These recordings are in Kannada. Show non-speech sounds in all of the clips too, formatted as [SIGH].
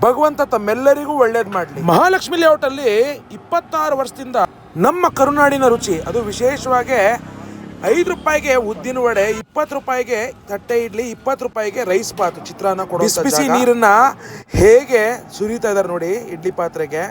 ಭಗವಂತ ತಮ್ಮೆಲ್ಲರಿಗೂ ಒಳ್ಳೇದು ಮಾಡಲಿ. ಮಹಾಲಕ್ಷ್ಮಿ ಲೇಔಟ್ ಅಲ್ಲಿ ಇಪ್ಪತ್ತಾರು ವರ್ಷದಿಂದ ನಮ್ಮ ಕರುನಾಡಿನ ರುಚಿ ಅದು ವಿಶೇಷವಾಗಿ ಐದು ರೂಪಾಯಿಗೆ ಉದ್ದಿನ ವಡೆ ಇಪ್ಪತ್ತು ರೂಪಾಯಿಗೆ ತಟ್ಟೆ ಇಡ್ಲಿ ಇಪ್ಪತ್ತು ರೂಪಾಯಿಗೆ ರೈಸ್ ಪಾತ್ ಚಿತ್ರಾನ್ನ ಕೊಡೋ ಬಿಸಿ ನೀರನ್ನ ಹೇಗೆ ಸುರಿತಾ ಇದಾರೆ ನೋಡಿ ಇಡ್ಲಿ ಪಾತ್ರೆಗೆ.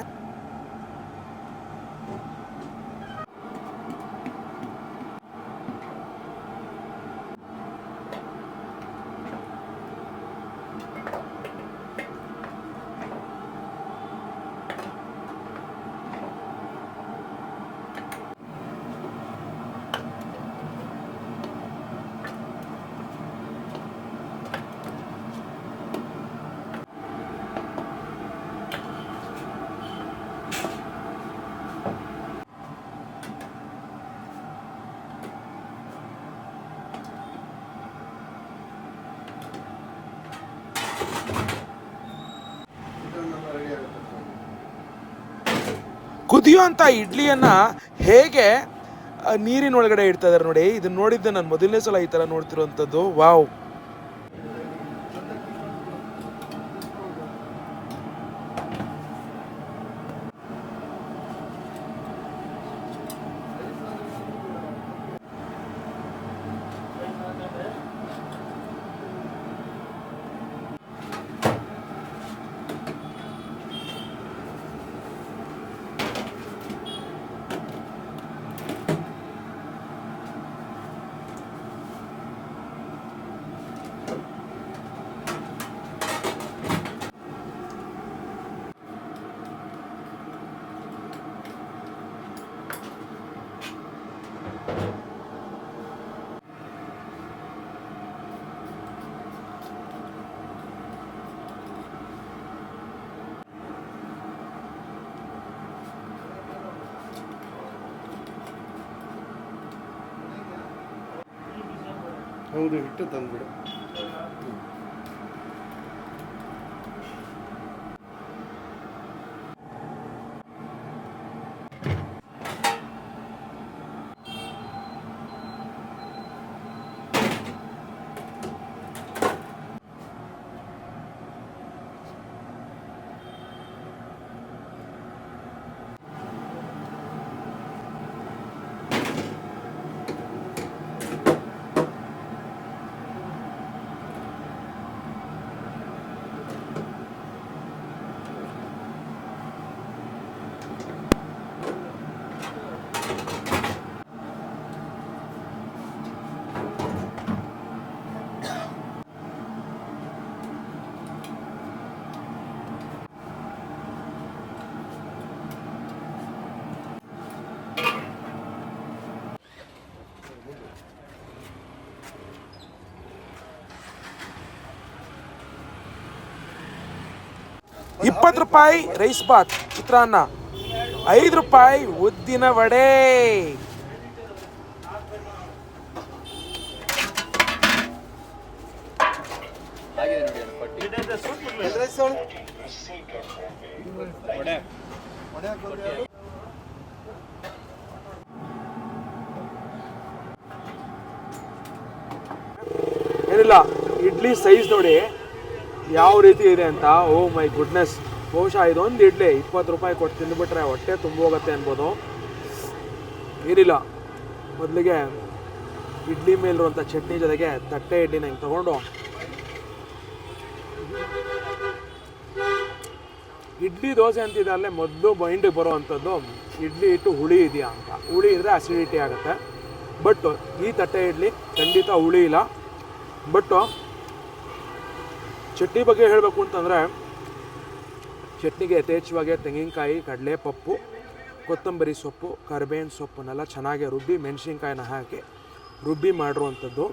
ಕುದಿಯುವಂಥ ಇಡ್ಲಿಯನ್ನ ಹೇಗೆ ನೀರಿನೊಳಗಡೆ ಇಡ್ತಾ ಇದಾರೆ ನೋಡಿ. ಇದನ್ನ ನೋಡಿದ್ದೆ ನಾನು ಮೊದಲನೇ ಸಲ ಈ ತರ ನೋಡ್ತಿರುವಂಥದ್ದು ವಾವ್. ಹೌದು ಹಿಟ್ಟು ತಂದ್ಬಿಡು ಇಪ್ಪತ್ತು ರೂಪಾಯಿ ರೈಸ್ ಬಾತ್ ಚಿತ್ರಾನ್ನ ಐದು ರೂಪಾಯಿ ಉದ್ದಿನ ವಡೆ. ಏನಿಲ್ಲ ಇಡ್ಲಿ ಸೈಜ್ ನೋಡಿ. ಯಾವ ರೀತಿ ಇದೆ ಅಂತ, ಓ ಮೈ ಗುಡ್ನೆಸ್, ಬಹುಶಃ ಇದೊಂದು ಇಡ್ಲಿ, ಇಪ್ಪತ್ತು ರೂಪಾಯಿ ಕೊಟ್ಟು ತಿಂದುಬಿಟ್ರೆ ಹೊಟ್ಟೆ ತುಂಬ ಹೋಗುತ್ತೆ ಅನ್ಬೋದು. ಏನಿಲ್ಲ, ಮೊದಲಿಗೆ ಇಡ್ಲಿ ಮೇಲಿರುವಂಥ ಚಟ್ನಿ ಜೊತೆಗೆ ತಟ್ಟೆ ಇಡ್ಲಿನ ಹಿಂಗೆ ತೊಗೊಂಡು. ಇಡ್ಲಿ ದೋಸೆ ಅಂತಿದೆ ಅಲ್ಲೇ, ಮೊದಲು ಮೈಂಡಿಗೆ ಬರುವಂಥದ್ದು ಇಡ್ಲಿ ಇಟ್ಟು ಹುಳಿ ಇದೆಯಾ ಅಂತ. ಹುಳಿ ಇದ್ದರೆ ಅಸಿಡಿಟಿ ಆಗುತ್ತೆ. ಬಟ್ ಈ ತಟ್ಟೆ ಇಡ್ಲಿ ಖಂಡಿತ ಹುಳಿ ಇಲ್ಲ. ಬಟ್ ಚಟ್ನಿ ಬಗ್ಗೆ ಹೇಳಬೇಕು ಅಂತಂದರೆ, ಚಟ್ನಿಗೆ ಯಥೇಚ್ಛವಾಗಿ ತೆಂಗಿನಕಾಯಿ ಕಡಲೆ ಪಪ್ಪು ಕೊತ್ತಂಬರಿ ಸೊಪ್ಪು, ಕರಿಬೇವಿನ ಸೊಪ್ಪನ್ನೆಲ್ಲ ಚೆನ್ನಾಗಿ ರುಬ್ಬಿ ಮೆಣಸಿನ್ಕಾಯಿನ ಹಾಕಿ ರುಬ್ಬಿ ಮಾಡಿರುವಂಥದ್ದು.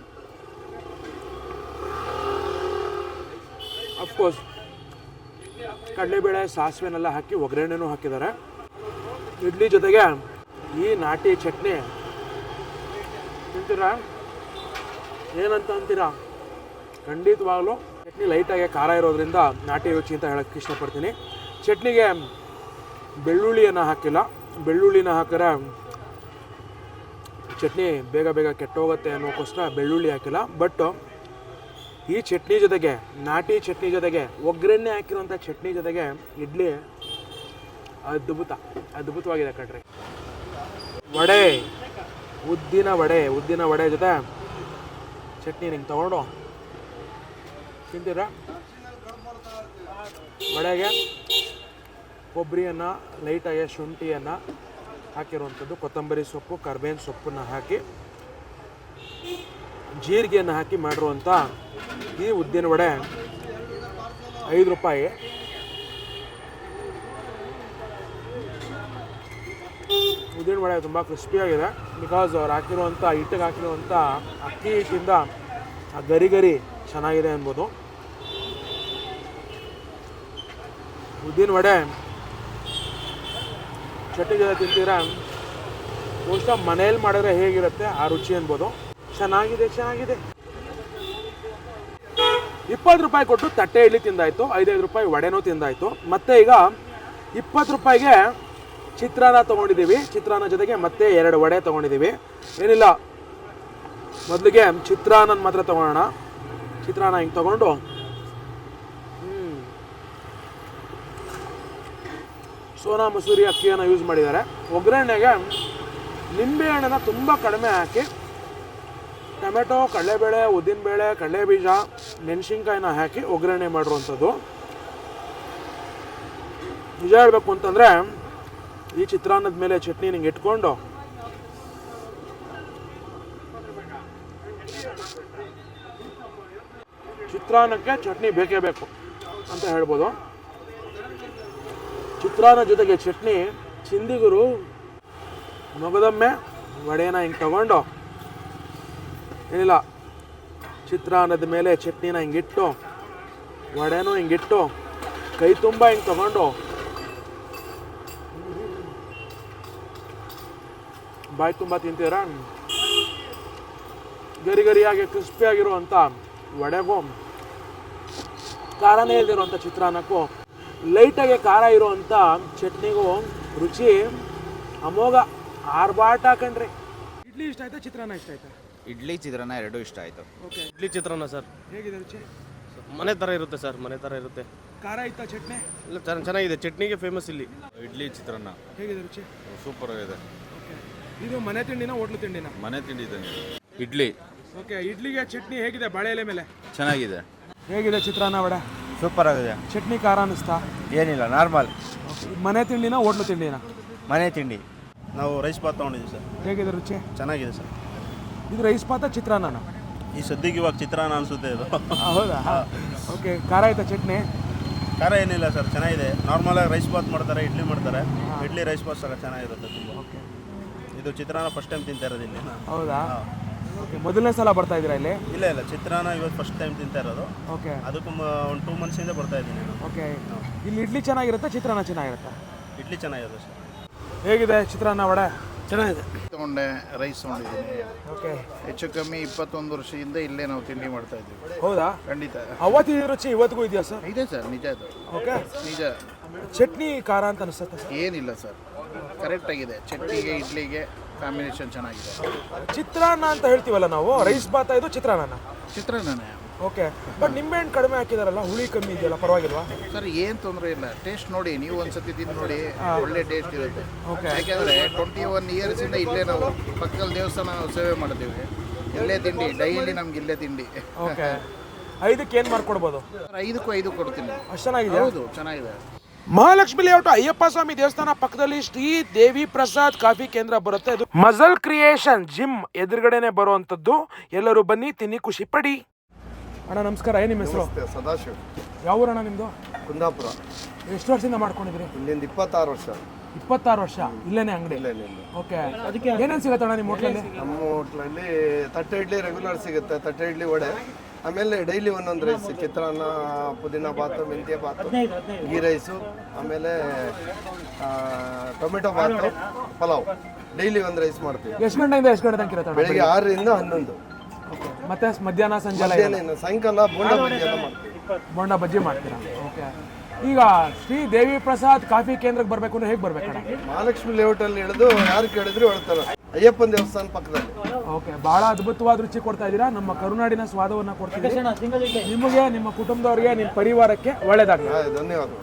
ಅಫ್ಕೋರ್ಸ್ ಕಡಲೆಬೇಳೆ, ಸಾಸಿವೆನೆಲ್ಲ ಹಾಕಿ ಒಗ್ಗರಣೆನೂ ಹಾಕಿದ್ದಾರೆ. ಇಡ್ಲಿ ಜೊತೆಗೆ ಈ ನಾಟಿ ಚಟ್ನಿ ತಿಂತೀರಾ? ಏನಂತ ಅಂತೀರಾ? ಖಂಡಿತವಾಗ್ಲೂ ಚಟ್ನಿ ಲೈಟಾಗಿ ಖಾರ ಇರೋದ್ರಿಂದ ನಾಟಿ ರುಚಿ ಅಂತ ಹೇಳಕ್ಕೆ ಇಷ್ಟಪಡ್ತೀನಿ. ಚಟ್ನಿಗೆ ಬೆಳ್ಳುಳ್ಳಿಯನ್ನು ಹಾಕಿಲ್ಲ. ಬೆಳ್ಳುಳ್ಳಿನ ಹಾಕಿದ್ರೆ ಚಟ್ನಿ ಬೇಗ ಬೇಗ ಕೆಟ್ಟೋಗುತ್ತೆ ಅನ್ನೋಕ್ಕೋಸ್ಕರ ಬೆಳ್ಳುಳ್ಳಿ ಹಾಕಿಲ್ಲ. ಬಟ್ ಈ ಚಟ್ನಿ ಜೊತೆಗೆ, ನಾಟಿ ಚಟ್ನಿ ಜೊತೆಗೆ, ಒಗ್ಗರಣೆ ಹಾಕಿರುವಂಥ ಚಟ್ನಿ ಜೊತೆಗೆ ಇಡ್ಲಿ ಅದ್ಭುತ, ಅದ್ಭುತವಾಗಿದೆ ಕಣ್ರಿ. ವಡೆ, ಉದ್ದಿನ ವಡೆ ಉದ್ದಿನ ವಡೆ ಜೊತೆ ಚಟ್ನಿ ನಿಂಗೆ ತಗೊಂಡು ತಿಂತೀರಾ? ವಡೆಗೆ ಕೊಬ್ಬರಿಯನ್ನು, ಲೈಟಾಗಿ ಶುಂಠಿಯನ್ನು ಹಾಕಿರುವಂಥದ್ದು, ಕೊತ್ತಂಬರಿ ಸೊಪ್ಪು, ಕರ್ಬೇವಿನ ಸೊಪ್ಪನ್ನು ಹಾಕಿ, ಜೀರಿಗೆಯನ್ನು ಹಾಕಿ ಮಾಡಿರುವಂಥ ಈ ಉದ್ದಿನ ವಡೆ ಐದು ರೂಪಾಯಿ. ಉದ್ದಿನ ವಡೆ ತುಂಬ ಕ್ರಿಸ್ಪಿಯಾಗಿದೆ ಬಿಕಾಸ್ ಅವ್ರು ಹಾಕಿರುವಂಥ, ಹಿಟ್ಟಿಗೆ ಹಾಕಿರುವಂಥ ಅಕ್ಕಿ ಹಿಟ್ಟಿಂದ ಆ ಗರಿ ಗರಿ ಚೆನ್ನಾಗಿದೆ ಅನ್ಬೋದು. ಉದ್ದಿನ ವಡೆ. ಚಟ್ನಿ ಜೊತೆ ತಿಂತೀರಾ? ಬಹುಶಃ ಮನೇಲಿ ಮಾಡಿದ್ರೆ ಹೇಗಿರುತ್ತೆ? ಆ ರುಚಿ ಅನ್ಬೋದು. ಚೆನ್ನಾಗಿದೆ ಚೆನ್ನಾಗಿದೆ. ಇಪ್ಪತ್ತು ರೂಪಾಯಿ ಕೊಟ್ಟು ತಟ್ಟೆ ಇಡ್ಲಿ ತಿಂದಾಯ್ತು. ಐದೈದು ರೂಪಾಯಿ ವಡೆನೂ ತಿಂದಾಯ್ತು. ಮತ್ತೆ ಈಗ ಇಪ್ಪತ್ತು ರೂಪಾಯಿಗೆ ಚಿತ್ರಾನ್ನ ತೊಗೊಂಡಿದ್ದೀವಿ. ಚಿತ್ರಾನ್ನ ಜೊತೆಗೆ ಮತ್ತೆ ಎರಡು ವಡೆ ತೊಗೊಂಡಿದ್ದೀವಿ. ಏನಿಲ್ಲ. ಮೊದಲಿಗೆ ಚಿತ್ರಾನ್ನ ಮಾತ್ರ ತಗೊಳ್ಳೋಣ. ಚಿತ್ರಾನ್ನ ಹಿಂಗೆ ತೊಗೊಂಡು? ಸೋನಾ ಮಸೂರಿ ಅಕ್ಕಿಯನ್ನು ಯೂಸ್ ಮಾಡಿದ್ದಾರೆ. ಒಗ್ಗರಣೆಗೆ ನಿಂಬೆಹಣ್ಣನ್ನು ತುಂಬ ಕಡಿಮೆ ಹಾಕಿ, ಟೊಮೆಟೊ, ಕಡಲೆಬೇಳೆ, ಉದ್ದಿನಬೇಳೆ, ಕಡಲೆಬೀಜ, ಮೆಣಸಿನ್ಕಾಯಿನ ಹಾಕಿ ಒಗ್ಗರಣೆ ಮಾಡಿರುವಂಥದ್ದು. ನಿಜ ಹೇಳಬೇಕು ಅಂತಂದರೆ, ಈ ಚಿತ್ರಾನ್ನದ ಮೇಲೆ ಚಟ್ನಿ ನಿಂಗೆ ಇಟ್ಕೊಂಡು, ಚಿತ್ರಾನ್ನಕ್ಕೆ ಚಟ್ನಿ ಬೇಕೇ ಬೇಕು ಅಂತ ಹೇಳ್ಬೋದು. ಚಿತ್ರಾನ್ನ ಜೊತೆಗೆ ಚಟ್ನಿ, ಚಿಂದಿಗುರು, ಮಗದೊಮ್ಮೆ, ವಡೆನ ಹಿಂಗೆ ತಗೊಂಡು, ಏನಿಲ್ಲ, ಚಿತ್ರಾನ್ನದ ಮೇಲೆ ಚಟ್ನಿನ ಹಿಂಗಿಟ್ಟು, ವಡೆನೂ ಹಿಂಗಿಟ್ಟು, ಕೈ ತುಂಬ ಹಿಂಗೆ ತಗೊಂಡು, ಬಾಯಿ ತುಂಬ ತಿಂತೀರ? ಗರಿ ಗರಿಯಾಗಿ ಕ್ರಿಸ್ಪಿಯಾಗಿರುವಂಥ ವಡೆಗೂ ಕಾರಣ ಇಲ್ದಿರುವಂಥ ಚಿತ್ರಾನ್ನಕ್ಕೂ ಲೈಟಾಗಿ ಖಾರ ಇರೋವಂಥ ಚಟ್ನಿಗೂ ರುಚಿ ಅಮೋಘ ಆರ್ಭಾಟ ಕಣ್ರಿ. ಇಡ್ಲಿ ಇಷ್ಟ ಆಯ್ತಾ ಚಿತ್ರಾನ್ನ ಇಷ್ಟ ಆಯ್ತಾ? ಇಡ್ಲಿ ಚಿತ್ರಾನ್ನ ಎರಡೂ ಇಷ್ಟ ಆಯಿತು. Okay idli chitranna sir. ಹೇಗಿದೆ ರುಚಿ? ಮನೆ ಥರ ಇರುತ್ತೆ ಸರ್ ಮನೆ ಥರ ಇರುತ್ತೆ. ಖಾರ ಇತ್ತಾ ಚಟ್ನಿ? ಇಲ್ಲ ಚೆನ್ನ- ಚೆನ್ನಾಗಿದೆ. ಚಟ್ನಿಗೆ ಫೇಮಸ್ ಇಲ್ಲಿ. ಇಡ್ಲಿ ಚಿತ್ರಾನ್ನ. ಹೇಗಿದೆ ರುಚಿ? ಸೂಪರ್ ಆಗಿದೆ. ಓಕೆ ಇದು ಮನೆ ತಿಂಡಿನ ಹೋಟ್ಲು ತಿಂಡಿನ? ಮನೆ ತಿಂಡಿ ಇದ್ದಂಗೆ ಇಡ್ಲಿ. ಓಕೆ ಇಡ್ಲಿಗೆ ಚಟ್ನಿ ಹೇಗಿದೆ ಬಾಳೆ ಎಲೆ ಮೇಲೆ? ಚೆನ್ನಾಗಿದೆ. ಹೇಗಿದೆ ಚಿತ್ರಾನ್ನ ವಡೆ? ಸೂಪರ್ ಆಗಿದೆ. ಚಟ್ನಿ ಖಾರ ಅನ್ನಿಸ್ತಾ? ಏನಿಲ್ಲ ನಾರ್ಮಲ್ ಮನೆ ತಿಂಡಿನ ಹೋಟ್ಲು ತಿಂಡಿನ? ಮನೆ ತಿಂಡಿ. ನಾವು ರೈಸ್ ಬಾತ್ ತೊಗೊಂಡಿದ್ದೀವಿ ಸರ್. ಹೇಗಿದೆ ರುಚಿ? ಚೆನ್ನಾಗಿದೆ ಸರ್. ಇದು ರೈಸ್ ಪಾತ ಚಿತ್ರಾನ್ನ ಈ ಸದ್ಯಕ್ಕೆ ಇವಾಗ ಚಿತ್ರಾನ್ನ ಅನಿಸುತ್ತೆ ಇದು. [LAUGHS] ಹೌದಾ? ಓಕೆ ಖಾರ ಆಯ್ತಾ ಚಟ್ನಿ? ಖಾರ ಏನಿಲ್ಲ ಸರ್ ಚೆನ್ನಾಗಿದೆ. ನಾರ್ಮಲಾಗಿ ರೈಸ್ ಬಾತ್ ಮಾಡ್ತಾರೆ ಇಡ್ಲಿ ಮಾಡ್ತಾರೆ. ಇಡ್ಲಿ ರೈಸ್ ಬಾತ್ ಸರ್ ಚೆನ್ನಾಗಿರುತ್ತೆ ತುಂಬ. ಓಕೆ ಇದು ಚಿತ್ರಾನ್ನ ಫಸ್ಟ್ ಟೈಮ್ ತಿಂತಾ ಇರೋದು ಇಲ್ಲಿ. ಹೌದಾ? ಓಕೆ ಮೊದಲನೇ ಸಲ ಬರ್ತಾ ಇದ್ದೀರಾ ಇಲ್ಲಿ? ಇಲ್ಲ ಇಲ್ಲ ಚಿತ್ರಾನ್ನ ಇವತ್ತು ಫಸ್ಟ್ ಟೈಮ್ ತಿಂತಾ ಇರೋದು. ಓಕೆ ಅದಕ್ಕೂ ಒಂದು ಟೂ ಮಂತ್ಸಿಂದ ಬರ್ತಾ ಇದ್ದೀನಿ ನಾನು. ಓಕೆ ಇಲ್ಲಿ ಇಡ್ಲಿ ಚೆನ್ನಾಗಿರುತ್ತಾ ಚಿತ್ರಾನ್ನ ಚೆನ್ನಾಗಿರುತ್ತಾ? ಇಡ್ಲಿ ಚೆನ್ನಾಗಿರೋದು ಸರ್. ಹೇಗಿದೆ ಚಿತ್ರಾನ್ನ ವಡೆ? ಚೆನ್ನಾಗಿದೆ. ತೊಗೊಂಡೆ ರೈಸ್ ತೊಗೊಂಡಿದ್ದೀನಿ. ಓಕೆ ಹೆಚ್ಚು ಕಮ್ಮಿ ಇಪ್ಪತ್ತೊಂದು ವರ್ಷದಿಂದ ಇಲ್ಲೇ ನಾವು ತಿಂಡಿ ಮಾಡ್ತಾ ಇದ್ದೀವಿ. ಹೌದಾ? ಖಂಡಿತ. ಅವತ್ತಿನ ರುಚಿ ಇವತ್ತಿಗೂ ಇದೆಯಾ ಸರ್? ಇದೆ ಸರ್ ನಿಜ ಅದು. ಓಕೆ ನಿಜ. ಚಟ್ನಿ ಖಾರ ಅಂತ ಅನಿಸುತ್ತೆ ಸರ್? ಏನಿಲ್ಲ ಸರ್. ಕರೆಕ್ಟಾಗಿದೆ ಚಟ್ನಿಗೆ ಇಡ್ಲಿಗೆ ಕಾಂಬಿನೇಷನ್ ಚೆನ್ನಾಗಿದೆ. ಚಿತ್ರಾನ್ನ ಅಂತ ಹೇಳ್ತೀವಲ್ಲ ನಾವು? ರೈಸ್ ಬಾತ್ ಇದು ಚಿತ್ರಾನ್ನ ಚಿತ್ರಾನ್ನನೇ. ಓಕೆ. ಬಟ್ ನಿಂಬೆಹಣ್ಣು ಕಡಿಮೆ ಹಾಕಿದಾರಲ್ಲ ಹುಳಿ ಕಮ್ಮಿ ಇದೆಯಲ್ಲ ಪರವಾಗಿಲ್ವಾ? ಸರ್ ಏನು ತೊಂದರೆ ಇಲ್ಲ. ಟೇಸ್ಟ್ ನೋಡಿ ನೀವು ಒಂದ್ಸತಿ ತಿಂದು ನೋಡಿ ಒಳ್ಳೆ ಟೇಸ್ಟ್ ಇರುತ್ತೆ. ಯಾಕೆಂದರೆ ಟ್ವೆಂಟಿ ಒನ್ ಇಯರ್ಸಿಂದ ಇಲ್ಲೇ ನಾವು ಪಕ್ಕದಲ್ಲಿ ದೇವಸ್ಥಾನ ನಾವು ಸೇವೆ ಮಾಡ್ತೀವಿ ಇಲ್ಲೇ ತಿಂಡಿ ಡೈಲಿ ನಮ್ಗೆ ಇಲ್ಲೇ ತಿಂಡಿ. ಓಕೆ. ಐದಕ್ಕೆ ಏನು ಮಾಡ್ಕೊಡ್ಬೋದು? ಸರ್ ಐದಕ್ಕೂ ಐದು ಕೊಡ್ತೀನಿ. ಅಷ್ಟು ಚೆನ್ನಾಗಿದೆ ಹೌದು ಚೆನ್ನಾಗಿದೆ. ಮಹಾಲಕ್ಷ್ಮಿ ಲೇಔಟ್ ಅಯ್ಯಪ್ಪ ಸ್ವಾಮಿ ದೇವಸ್ಥಾನ ಪಕ್ಕದಲ್ಲಿ ಶ್ರೀ ದೇವಿ ಪ್ರಸಾದ್ ಕಾಫಿ ಕೇಂದ್ರ ಬರುತ್ತೆ. ಇದು ಮಜಲ್ ಕ್ರಿಯೇಷನ್ ಜಿಮ್ ಎದುರುಗಡೆನೆ ಬರುವಂತದ್ದು ಎಲ್ಲರೂ ಬನ್ನಿ ತಿನ್ನಿ ಖುಷಿ ಪಡಿ. ಅಣ್ಣ ನಮಸ್ಕಾರ. ಏನ್ ನಿಮ್ಮ ಹೆಸರು? ಸದಾಶಿವ. ಯಾವ ಊರಣ್ಣ ನಿಮ್ದು? ಕುಂದಾಪುರ. ಎಷ್ಟು ವರ್ಷದಿಂದ ಮಾಡ್ಕೊಂಡಿದ್ರಿ ಇಲ್ಲಿಂದ ಇಪ್ಪತ್ತಾರು ವರ್ಷ. ಇಪ್ಪತ್ತಾರು ವರ್ಷ? ಇಲ್ಲೇನೆ ಅಂಗಡಿ? ಇಲ್ಲ ಇಲ್ಲ ಓಕೆ. ಅದಕ್ಕೆ ಏನೇನು ಸಿಗುತ್ತೆ ಅಣ್ಣ ನಿಮ್ಮ ಹೋಟ್ಲಲ್ಲಿ? ನಮ್ಮ ಹೋಟ್ಲಲ್ಲಿ ತಟ್ಟೆ ಇಡ್ಲಿ ರೆಗ್ಯುಲರ್ ಸಿಗುತ್ತೆ ತಟ್ಟೆ ಇಡ್ಲಿ ವಡೆ. ಆಮೇಲೆ ಡೈಲಿ ಒಂದೊಂದು ರೈಸ್ ಚಿತ್ರಾನ್ನ ಪುದೀನ ಬಾತು ಮೆಂತ್ಯ ಬಾತು ಗೀ ರೈಸು ಆಮೇಲೆ ಟೊಮೆಟೊ ಬಾತು ಪಲಾವ್. ಡೈಲಿ ಒಂದು ರೈಸ್ ಮಾಡ್ತೀವಿ. ಎಷ್ಟು ಗಂಟೆಯಿಂದ ಎಷ್ಟು ಗಂಟೆ ತನಕ ಇರುತ್ತೆ ಬೆಳಿಗ್ಗೆ ಆರರಿಂದ ಹನ್ನೊಂದು. ಮತ್ತೆ ಮಧ್ಯಾಹ್ನ ಸಂಜೆ ಮಧ್ಯಾಹ್ನ ಸಾಯಂಕಾಲ ಬೋಂಡ ಬಜ್ಜಿ ಮಾಡ್ತೀವಿ. ಬೋಂಡ ಬಜ್ಜಿ ಮಾಡ್ತೀರಾ? ಓಕೆ ಈಗ ಶ್ರೀ ದೇವಿ ಪ್ರಸಾದ್ ಕಾಫಿ ಕೇಂದ್ರಕ್ಕೆ ಬರಬೇಕು ಅಂದ್ರೆ ಹೇಗೆ ಬರ್ಬೇಕು ಮಹಾಲಕ್ಷ್ಮಿ ಲೇಔಟಲ್ಲಿ ಇಳಿದು ಯಾರು ಕೇಳಿದ್ರು ಹೇಳ್ತಾರೆ. ಅಯ್ಯಪ್ಪನ ದೇವಸ್ಥಾನ ಪಕ್ಕದಲ್ಲಿ. ಓಕೆ ಬಹಳ ಅದ್ಭುತವಾದ ರುಚಿ ಕೊಡ್ತಾ ಇದ್ದೀರಾ? ನಮ್ಮ ಕರುನಾಡಿನ ಸ್ವಾದವನ್ನ ಕೊಡ್ತಿದ್ದೀರಿ. ನಿಮಗೆ ನಿಮ್ಮ ಕುಟುಂಬದವರಿಗೆ ನಿಮ್ಮ ಪರಿವಾರಕ್ಕೆ ಒಳ್ಳೇದಾಗ ಧನ್ಯವಾದಗಳು.